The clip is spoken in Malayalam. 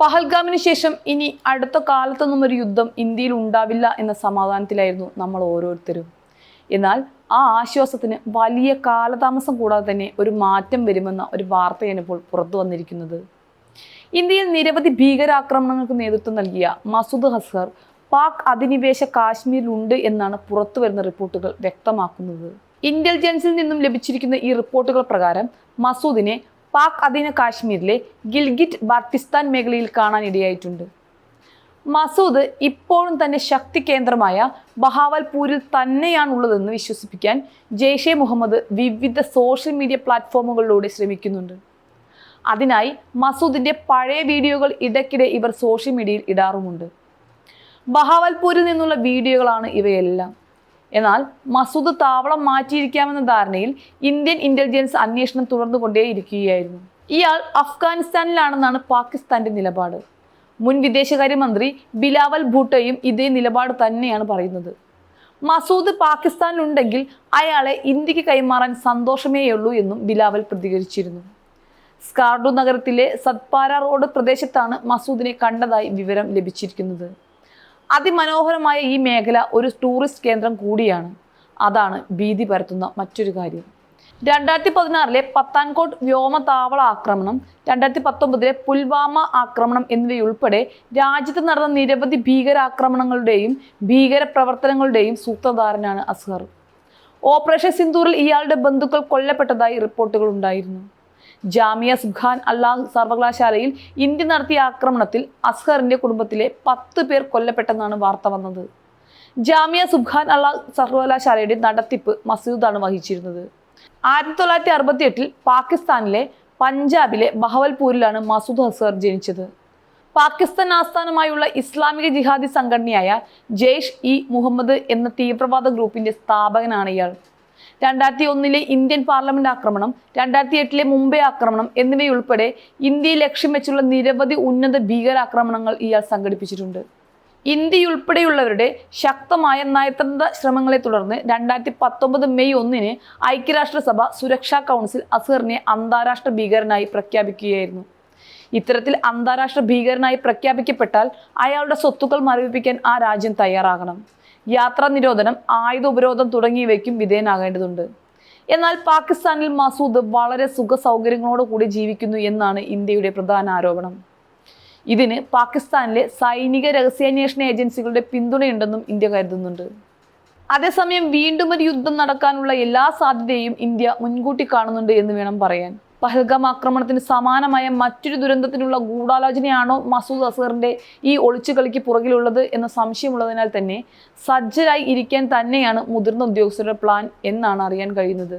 പഹൽഗാമിന് ശേഷം ഇനി അടുത്ത കാലത്തൊന്നും ഒരു യുദ്ധം ഇന്ത്യയിൽ ഉണ്ടാവില്ല എന്ന സമാധാനത്തിലായിരുന്നു നമ്മൾ ഓരോരുത്തരും. എന്നാൽ ആ ആശ്വാസത്തിന് വലിയ കാലതാമസം കൂടാതെ തന്നെ ഒരു മാറ്റം വരുമെന്ന ഒരു വാർത്തയാണ് ഇപ്പോൾ പുറത്തു വന്നിരിക്കുന്നത്. ഇന്ത്യയിൽ നിരവധി ഭീകരാക്രമണങ്ങൾക്ക് നേതൃത്വം നൽകിയ മസൂദ് ഹസ്ഹർ പാക് അധിനിവേശ കാശ്മീരിലുണ്ട് എന്നാണ് പുറത്തു വരുന്ന റിപ്പോർട്ടുകൾ വ്യക്തമാക്കുന്നത്. ഇന്റലിജൻസിൽ നിന്നും ലഭിച്ചിരിക്കുന്ന ഈ റിപ്പോർട്ടുകൾ പ്രകാരം മസൂദിനെ പാക് അധീന കാശ്മീരിലെ ഗിൽഗിറ്റ് ബാർട്ടിസ്ഥാൻ മേഖലയിൽ കാണാനിടയായിട്ടുണ്ട് മസൂദ് ഇപ്പോഴും തന്റെ ശക്തി കേന്ദ്രമായ ബഹാവൽപൂരിൽ തന്നെയാണുള്ളതെന്ന് വിശ്വസിപ്പിക്കാൻ ജെയ്ഷെ മുഹമ്മദ് വിവിധ സോഷ്യൽ മീഡിയ പ്ലാറ്റ്ഫോമുകളിലൂടെ ശ്രമിക്കുന്നുണ്ട്. അതിനായി മസൂദിന്റെ പഴയ വീഡിയോകൾ ഇടയ്ക്കിടെ ഇവർ സോഷ്യൽ മീഡിയയിൽ ഇടാറുമുണ്ട്. ബഹാവൽപൂരിൽ നിന്നുള്ള വീഡിയോകളാണ് ഇവയെല്ലാം. എന്നാൽ മസൂദ് താവളം മാറ്റിയിരിക്കാമെന്ന ധാരണയിൽ ഇന്ത്യൻ ഇന്റലിജൻസ് അന്വേഷണം തുടർന്നുകൊണ്ടേയിരിക്കുകയായിരുന്നു. ഇയാൾ അഫ്ഗാനിസ്ഥാനിലാണെന്നാണ് പാകിസ്ഥാന്റെ നിലപാട്. മുൻ വിദേശകാര്യമന്ത്രി ബിലാവൽ ഭൂട്ടോയും ഇതേ നിലപാട് തന്നെയാണ് പറയുന്നത്. മസൂദ് പാകിസ്ഥാനിലുണ്ടെങ്കിൽ അയാളെ ഇന്ത്യയ്ക്ക് കൈമാറാൻ സന്തോഷമേയുള്ളൂ എന്നും ബിലാവൽ പ്രതികരിച്ചിരുന്നു. സ്കാർഡു നഗരത്തിലെ സത്പാര റോഡ് പ്രദേശത്താണ് മസൂദിനെ കണ്ടതായി വിവരം ലഭിച്ചിരിക്കുന്നത്. അതിമനോഹരമായ ഈ മേഖല ഒരു ടൂറിസ്റ്റ് കേന്ദ്രം കൂടിയാണ്. അതാണ് ഭീതി പരത്തുന്ന മറ്റൊരു കാര്യം. രണ്ടായിരത്തി പതിനാറിലെ പത്താൻകോട്ട് വ്യോമതാവള ആക്രമണം രണ്ടായിരത്തി പത്തൊമ്പതിലെ പുൽവാമ ആക്രമണം എന്നിവയുൾപ്പെടെ രാജ്യത്ത് നടന്ന നിരവധി ഭീകരാക്രമണങ്ങളുടെയും ഭീകര പ്രവർത്തനങ്ങളുടെയും സൂത്രധാരനാണ് അസ്ഹർ. ഓപ്പറേഷൻ സിന്ദൂറിൽ ഇയാളുടെ ബന്ധുക്കൾ കൊല്ലപ്പെട്ടതായി റിപ്പോർട്ടുകൾ ഉണ്ടായിരുന്നു. ജാമിയ സുഖാൻ അള്ളാഹ് സർവകലാശാലയിൽ ഇന്ത്യ നടത്തിയ ആക്രമണത്തിൽ അസ്ഹറിന്റെ കുടുംബത്തിലെ പത്ത് പേർ കൊല്ലപ്പെട്ടെന്നാണ് വാർത്ത വന്നത്. ജാമിയ സുഖാൻ അള്ളാഹ് സർവകലാശാലയുടെ നടത്തിപ്പ് മസൂദാണ് വഹിച്ചിരുന്നത്. ആയിരത്തി തൊള്ളായിരത്തി അറുപത്തി എട്ടിൽ പാകിസ്ഥാനിലെ പഞ്ചാബിലെ ബഹവൽപൂരിലാണ് മസൂദ് അസ്ഹർ ജനിച്ചത്. പാകിസ്ഥാൻ ആസ്ഥാനമായുള്ള ഇസ്ലാമിക ജിഹാദി സംഘടനയായ ജെയ്ഷ് ഇ മുഹമ്മദ് എന്ന തീവ്രവാദ ഗ്രൂപ്പിന്റെ സ്ഥാപകനാണ് ഇയാൾ. രണ്ടായിരത്തി ഒന്നിലെ ഇന്ത്യൻ പാർലമെന്റ് ആക്രമണം രണ്ടായിരത്തി എട്ടിലെ മുംബൈ ആക്രമണം എന്നിവയുൾപ്പെടെ ഇന്ത്യയെ ലക്ഷ്യം വെച്ചുള്ള നിരവധി ഉന്നത ഭീകരാക്രമണങ്ങൾ ഇയാൾ സംഘടിപ്പിച്ചിട്ടുണ്ട്. ഇന്ത്യയുൾപ്പെടെയുള്ളവരുടെ ശക്തമായ നയതന്ത്ര ശ്രമങ്ങളെ തുടർന്ന് രണ്ടായിരത്തി പത്തൊമ്പത് മെയ് ഒന്നിന് ഐക്യരാഷ്ട്രസഭ സുരക്ഷാ കൗൺസിൽ അസറിനെ അന്താരാഷ്ട്ര ഭീകരനായി പ്രഖ്യാപിക്കുകയായിരുന്നു. ഇത്തരത്തിൽ അന്താരാഷ്ട്ര ഭീകരനായി പ്രഖ്യാപിക്കപ്പെട്ടാൽ അയാളുടെ സ്വത്തുക്കൾ മരവിപ്പിക്കാൻ ആ രാജ്യം തയ്യാറാകണം. യാത്രാ നിരോധനം ആയുധ ഉപരോധം തുടങ്ങിയവയ്ക്കും വിധേയനാകേണ്ടതുണ്ട്. എന്നാൽ പാകിസ്ഥാനിൽ മസൂദ് വളരെ സുഖ സൗകര്യങ്ങളോട് കൂടി ജീവിക്കുന്നു എന്നാണ് ഇന്ത്യയുടെ പ്രധാന ആരോപണം. ഇതിന് പാകിസ്ഥാനിലെ സൈനിക രഹസ്യാന്വേഷണ ഏജൻസികളുടെ പിന്തുണയുണ്ടെന്നും ഇന്ത്യ കരുതുന്നുണ്ട്. അതേസമയം വീണ്ടും ഒരു യുദ്ധം നടക്കാനുള്ള എല്ലാ സാധ്യതയും ഇന്ത്യ മുൻകൂട്ടി കാണുന്നുണ്ട് എന്ന് വേണം പറയാൻ. പഹൽഗാം ആക്രമണത്തിന് സമാനമായ മറ്റൊരു ദുരന്തത്തിനുള്ള ഗൂഢാലോചനയാണോ മസൂദ് അസറിന്റെ ഈ ഒളിച്ചുകളിക്ക് പുറകിലുള്ളത് എന്ന സംശയമുള്ളതിനാൽ തന്നെ സജ്ജരായി ഇരിക്കാൻ തന്നെയാണ് മുതിർന്ന ഉദ്യോഗസ്ഥരുടെ പ്ലാൻ എന്നാണ് അറിയാൻ കഴിയുന്നത്.